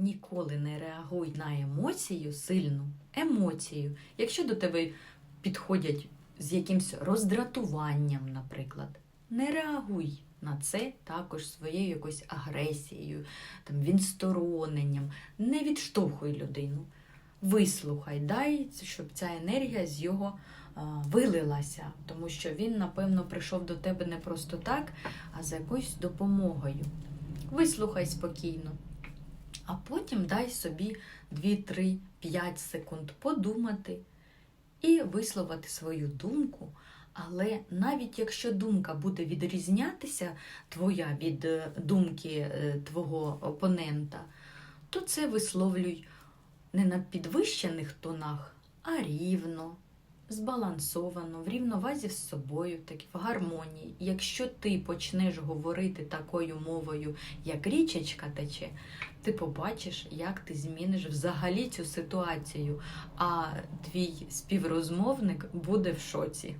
Ніколи не реагуй на емоцію сильну емоцію. Якщо до тебе підходять з якимсь роздратуванням, наприклад, не реагуй на це також своєю якоюсь агресією, там, відстороненням. Не відштовхуй людину. Вислухай, дай, щоб ця енергія з його а, вилилася, тому що він, напевно, прийшов до тебе не просто так, а за якоюсь допомогою. Вислухай спокійно, а потім дай собі 2, 3, 5 секунд подумати і висловити свою думку. Але навіть якщо думка буде відрізнятися твоя від е, думки е, твого опонента, то це висловлюй не на підвищених тонах, а рівно, збалансовано, в рівновазі з собою, так в гармонії. Якщо ти почнеш говорити такою мовою, як річечка тече, ти побачиш, як ти зміниш взагалі цю ситуацію, а твій співрозмовник буде в шоці.